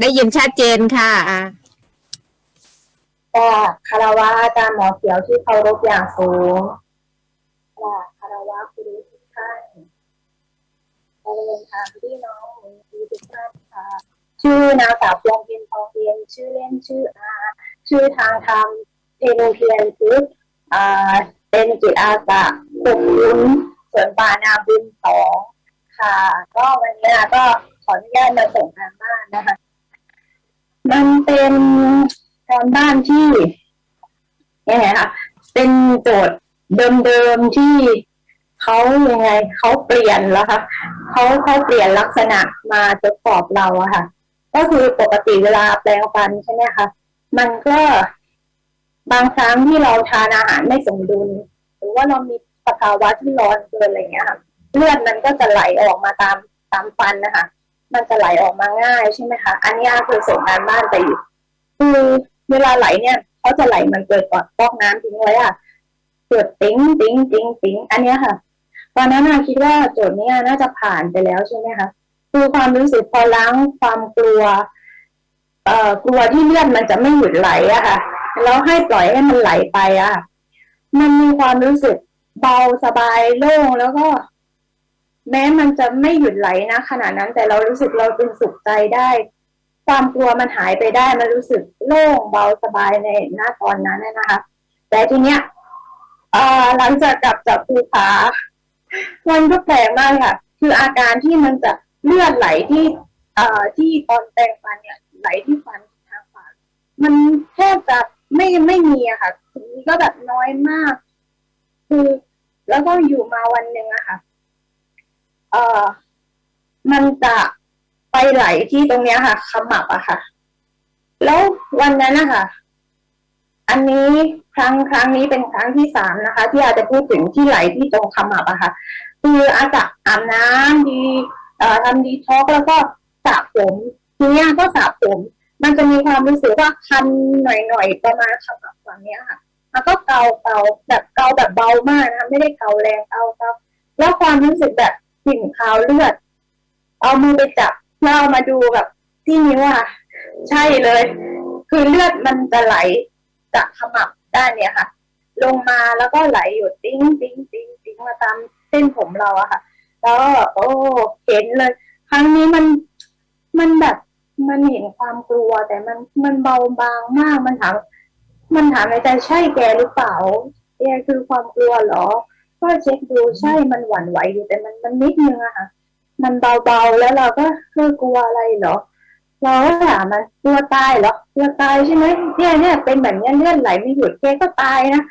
ได้ยินชัดเจนค่ะอะก็คารวะอาจารย์หมอเขียวที่เคารพอย่างสูงก็คารวะคุณทุกท่านเจริญค่ะพี่น้องหมูดีทุกท่านค่ะ ชื่อนางสาวพวงเพียนทองเพียนชื่อเล่นชื่ออาชื่อทางธรรมเพนเพียนพุทธอ่าเป็นจิตอาสาขุดลุนสวนป่านาบุญสองค่ะ ก็วันนี้ก็ขออนุญาตมาส่งทางบ้านนะคะ เป็นการบ้านที่ยังไงคะเป็นโจทย์เดิมๆที่เขายังไงเขาเปลี่ยนแล้วค่ะเขาเขาเปลี่ยนลักษณะมาทดสอบเราอะค่ะ ก็คือปกติเวลาแปลงฟันใช่ไหมคะมันก็บางครั้งที่เราทานอาหารไม่สมดุล หรือว่าเรามีสภาวะที่ร้อนเกินอะไรเงี้ยค่ะ เลือดมันก็จะไหลออกมาตามตามฟันนะคะ มันจะไหลออกมาง่ายใช่ไหมคะ อันนี้คือส่งงานบ้านไปอยู่คือเวลาไหลเนี่ยเขาจะไหลมันเกิดก่อนฟอกน้ำทิ้งไว้อะเกิดติ้งติ้งติ้งติ้งอันนี้ค่ะ ตอนนั้นน่ะคิดว่าโจทย์นี้น่าจะผ่านไปแล้วใช่ไหมคะคือความรู้สึกพอล้างความกลัว เอ่อกลัวที่เลือดมันจะไม่หยุดไหลอะค่ะแล้วให้ปล่อยให้มันไหลไปอะมันมีความรู้สึกเบาสบายโล่งแล้วก็ แม้มันจะไม่หยุดไหลนะขณะนั้น แต่เรารู้สึกเราเป็นสุขใจได้ ความกลัวมันหายไปได้มันรู้สึกโล่งเบาสบายในหน้าตอนนั้นนะคะ แต่ทีเนี้ยหลังจากกลับจากภูผามันก็แปลกมากค่ะ คืออาการที่มันจะเลือดไหลที่เอ่อที่ตอนแปรงฟันเนี่ยไหลที่ฟันทางปามันแทบจะไม่ไม่มีอะค่ะมีก็แบบน้อยมาก คือแล้วก็อยู่มาวันหนึ่งอะค่ะ อ่อ มันจะไปไหลที่ตรงเนี้ยค่ะขมับอะค่ะ แล้ววันนั้นนะคะอันนี้ครั้งครั้งนี้เป็นครั้งที่สามนะคะ ที่อาจจะพูดถึงที่ไหลที่ตรงขมับอะค่ะ คืออาจจะอาบน้ำดีเอ่อทำดีท็อกแล้วก็สระผมทีนี้ก็สระผม มันจะมีความรู้สึกว่าคันหน่อยๆประมาณขมับฝั่งเนี้ยค่ะแล้วก็เกาเกาแบบเกาแบบเบามากนะคะไม่ได้เกาแรงเกาเกาแล้วความรู้สึกแบบ กลิ่นคาวเลือด เอามือไปจับแล้วเอามาดูแบบที่นิ้วอะใช่เลย คือเลือดมันจะไหลจากขมับด้านเนี้ยค่ะ ลงมาแล้วก็ไหลอยู่ติ้งติ้งติ้งติ้งมาตามเส้นผมเราอะค่ะ แล้วโอ้เห็นเลย ครั้งนี้มันมันแบบมันเห็นความกลัวแต่มันมันเบาบางมากมันถามมันถามในใจใช่แกหรือเปล่าแกคือความกลัวเหรอ ก็เช็คดูใช่มันหวั่นไหวอยู่แต่มันมันนิดนึงอะค่ะ มันเบาๆแล้วเราก็คือกลัวอะไรเหรอ เราก็ถามมันกลัวตายเหรอกลัวตายใช่ไหมเนี่ยเนี่ยเป็นแบบนี้เลือดไหลไม่หยุดแกก็ตายนะ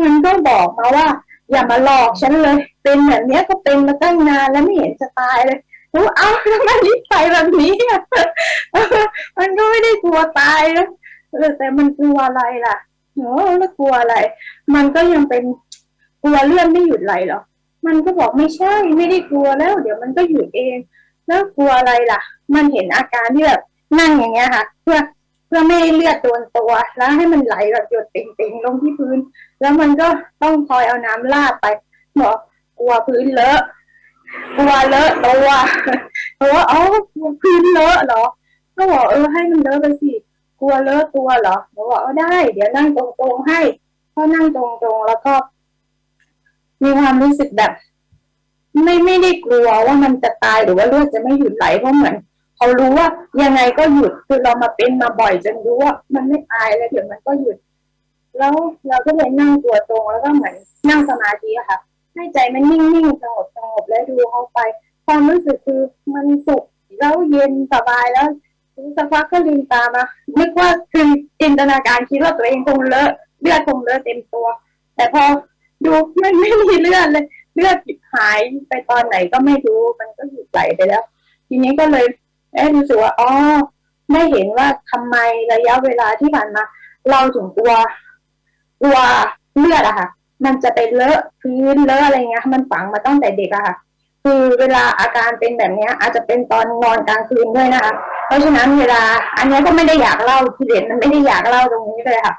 มันก็บอกมาว่า อย่ามาหลอกฉันเลย เป็นแบบนี้ก็เป็นมาตั้งนานแล้วไม่เห็นจะตายเลยแล้เอ้าทำไมนิสัยแบบนี้อมันก็ไม่ได้กลัวตายนะแต่มันกลัวอะไรล่ะโอ้แล้วกลัวอะไร มันก็ยังเป็น กลัวเลื่อดไม่หยุดไหลเหรอ มันก็บอกไม่ใช่ไม่ได้กลัวแล้ว เดี๋ยวมันก็หยุดเอง แล้วกลัวอะไรล่ะ มันเห็นอาการที่แบบนั่งอย่างเงี้ยค่ะ เพื่อเพื่อไม่ให้เลือดโดนตัวแล้วให้มันไหลแบบหยดติ่งๆลงที่พื้น แล้วมันก็ต้องคอยเอาน้ำลาดไปบอกกลัวพื้นเลอะกลัวเลอะตัวตัวเอ้ากลัวพื้นเลอะเหรอก็บอกเออให้มันเลอะไปสิกลัวเลอะตัวเหรอหนูบอกว่าได้ เดี๋ยวนั่งตรงๆให้ ก็นั่งตรงๆแล้วก็ มีความรู้สึกแบบ ไม่ไม่ได้กลัวว่ามันจะตายหรือว่าเลือดจะไม่หยุดไหลเพราะเหมือนเขารู้ว่ายังไงก็หยุดคือเรามาเป็นมาบ่อยจนรู้ว่ามันไม่ตายแล้วเดี๋ยวมันก็หยุด แล้วเราก็เลยนั่งตัวตรงแล้วก็เหมือนนั่งสมาธิค่ะ ให้ใจมันนิ่งๆสงบสงบแล้วดูเขาไป ความรู้สึกคือมันสุขแล้วเย็นสบายแล้วสักพักก็ลืมตามานึกว่าคือจินตนาการคิดว่าตัวเองคงเลอะเลือดคงเลอะเต็มตัว แต่พอ ดูมันไม่มีเลือดเลย เลือดหายไปตอนไหนก็ไม่รู้มันก็หยุดไหลไปแล้ว ทีนี้ก็เลยเอ๊ะรู้สึกว่าอ๋อได้เห็นว่าทำไมระยะเวลาที่ผ่านมา เราถึงกลัวกลัวเลือดอะค่ะ มันจะไปเลอะพื้นเลอะอะไรเงี้ย มันฝังมาตั้งแต่เด็กอะค่ะ คือเวลาอาการเป็นแบบเนี้ยอาจจะเป็นตอนนอนกลางคืนด้วยนะคะ เพราะฉะนั้นเวลา อันนี้ก็ไม่ได้อยากเล่าที่เด็ดมันไม่ได้อยากเล่าตรงนี้เลยค่ะ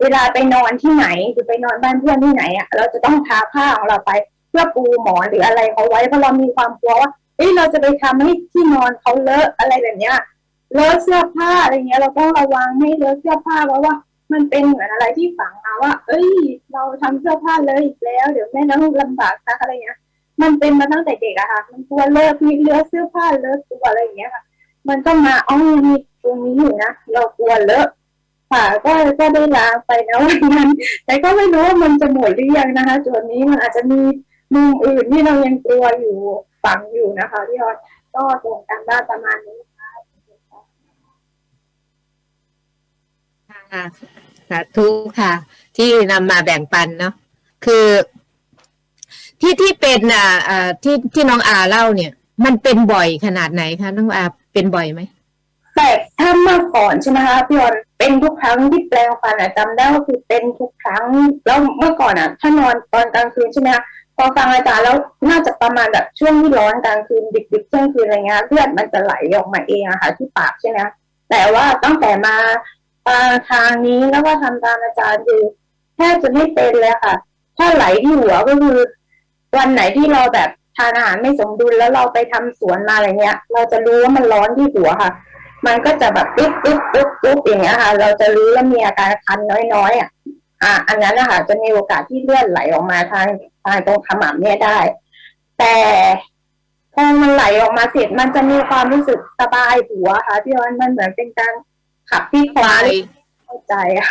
เวลาไปนอนที่ไหนหรือไปนอนบ้านเพื่อนที่ไหนอะเราจะต้องทาผ้าของเราไปเพื่อปูหมอนหรืออะไรเขาไว้เพราะเรามีความกลัวว่าเอ้ยเราจะไปทำให้ที่นอนเขาเลอะอะไรแบบเนี้ยเลอะเสื้อผ้าอะไรเงี้ย เราต้องระวังไม่เลอะเสื้อผ้าเพราะว่า มันเป็นเหมือนอะไรที่ฝังมาว่า เอ้ย เราทำเสื้อผ้าเลอะอีกแล้ว เดี๋ยวแม่น้องลำบากนะอะไรเงี้ย มันเป็นมาตั้งแต่เด็กอะค่ะ มันกลัวเลอะมีเลอะเสื้อผ้าเลอะตัวอะไรอย่างเงี้ยค่ะ มันก็มาอ๋องมีตรงนี้อยู่นะเรากลัวเลอะ ค่ะก็ก็ได้ล้างไปนะวันนั้นแต่ก็ไม่รู้ว่ามันจะหมดหรือยังนะคะส่วนนี้มันอาจจะมีมุมอื่นที่เรายังกลัวอยู่ฝังอยู่นะคะพี่ออดก็ส่งการบ้านประมาณนี้ค่ะค่ะสาธุค่ะ ที่นำมาแบ่งปันเนาะคือที่ที่เป็นอ่าอ่าที่ที่น้องอาเล่าเนี่ย มันเป็นบ่อยขนาดไหนคะน้องอาเป็นบ่อยไหมแต่ ถ้าเมื่อก่อนใช่ไหมคะพี่ออนเป็นทุกครั้งที่แปลงฟันอะจำได้ว่าคือเป็นทุกครั้ง แล้วเมื่อก่อนอะถ้านอนตอนกลางคืนใช่ไหมคะพอฟังอาจารย์แล้วน่าจะประมาณแบบช่วงที่ร้อนกลางคืนดึกๆเที่ยงคืนอะไรเงี้ยเลือดมันจะไหลออกมาเองอะค่ะที่ปากใช่ไหมแต่ว่าตั้งแต่มาทางทางนี้แล้วก็ทำตามอาจารย์คือแทบจะไม่เป็นเลยค่ะ ถ้าไหลที่หัวก็คือ วันไหนที่เราแบบทานอาหารไม่สมดุลแล้วเราไปทำสวนมาอะไรเงี้ย เราจะรู้ว่ามันร้อนที่หัวค่ะ มันก็จะแบบปึ๊บปึ๊บปึ๊บปึ๊บอย่างเงี้ยค่ะ เราจะรู้แล้วมีอาการคันน้อยๆอะอ่าอันนั้นนะคะจะมีโอกาสที่เลือดไหลออกมาทางทางตรงขมับเนี่ยได้ แต่พอมันไหลออกมาเสร็จมันจะมีความรู้สึกสบายหัวค่ะพี่ออนมันเหมือนเป็นการขับที่คอระบายเข้าใจอะ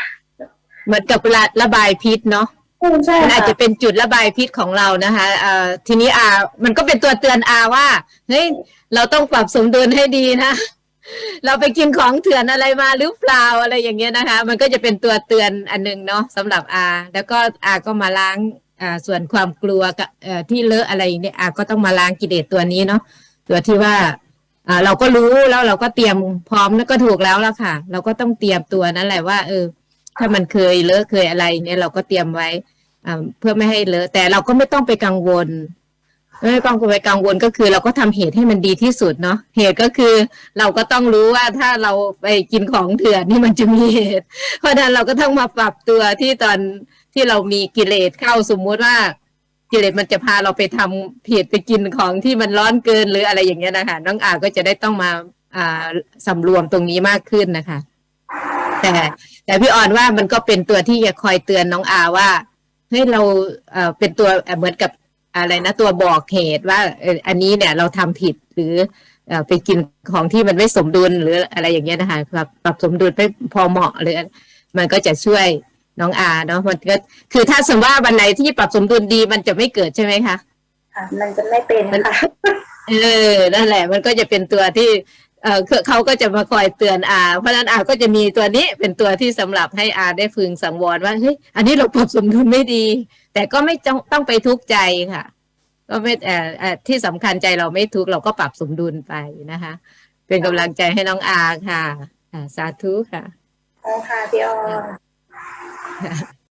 เหมือนกับระระบายพิษเนาะอืมใช่มันอาจค่ะจะเป็นจุดระบายพิษของเรานะคะเอ่อทีนี้อา มันก็เป็นตัวเตือนอาว่า เฮ้ย เราต้องปรับสมดุลให้ดีนะ เราไปกินของเถื่อนอะไรมาหรือเปล่าอะไรอย่างเงี้ยนะคะ มันก็จะเป็นตัวเตือนอันหนึงเนาะสำหรับอา แล้วก็อาก็มาล้างอ่าส่วนความกลัวกับเอ่อที่เลอะอะไรเนี่ยอาก็ต้องมาล้างกิเลสตัวนี้เนาะตัวที่ว่าอ่าเราก็รู้แล้วเราก็เตรียมพร้อมแล้วก็ถูกแล้วละค่ะ เราก็ต้องเตรียมตัวนั่นแหละว่า เออ ถ้ามันเคยเลอะเคยอะไรเนี่ยเราก็เตรียมไว้อ่าเพื่อไม่ให้เลอะแต่เราก็ไม่ต้องไปกังวล ไม่ต้องไปกังวลก็คือเราก็ทำเหตุให้มันดีที่สุดเนาะเหตุก็คือเราก็ต้องรู้ว่าถ้าเราไปกินของเถื่อนนี่มันจะมีเหตุ เพราะนั้นเราก็ต้องมาปรับตัวที่ตอนที่เรามีกิเลสเข้าสมมุติว่ากิเลสมันจะพาเราไปทำผิดไปกินของที่มันร้อนเกินหรืออะไรอย่างเงี้ยนะคะน้องอาก็จะได้ต้องมาอ่าสำรวมตรงนี้มากขึ้นนะคะ แต่แต่พี่อ่อนว่ามันก็เป็นตัวที่จะคอยเตือนน้องอาว่าเฮ้ยเราเอ่อเป็นตัวเหมือนกับ อะไรนะตัวบอกเหตุว่าเอ่ออันนี้เนี่ยเราทำผิดหรือเอ่อไปกินของที่มันไม่สมดุลหรืออะไรอย่างเงี้ยนะคะปรับปรับสมดุลไปพอเหมาะหรือมันก็จะช่วยน้องอาเนาะมันก็คือถ้าสมมติว่าวันไหนที่ปรับสมดุลดีมันจะไม่เกิดใช่ไหมคะค่ะมันจะไม่เป็นค่ะเออนั่นแหละ มันก็จะเป็นตัวที่ เออเขาเขาก็จะมาคอยเตือนอาเพราะฉะนั้นอาก็จะมีตัวนี้เป็นตัวที่สำหรับให้อาได้พึงสังวรว่าเฮ้ยอันนี้เราปรับสมดุลไม่ดี แต่ก็ไม่ต้องต้องไปทุกข์ใจค่ะ ก็ไม่เอ่อเอ่อที่สำคัญใจเราไม่ทุกข์เราก็ปรับสมดุลไปนะคะ เป็นกำลังใจให้น้องอาค่ะอ่าสาธุค่ะขอบคุณค่ะพี่ออน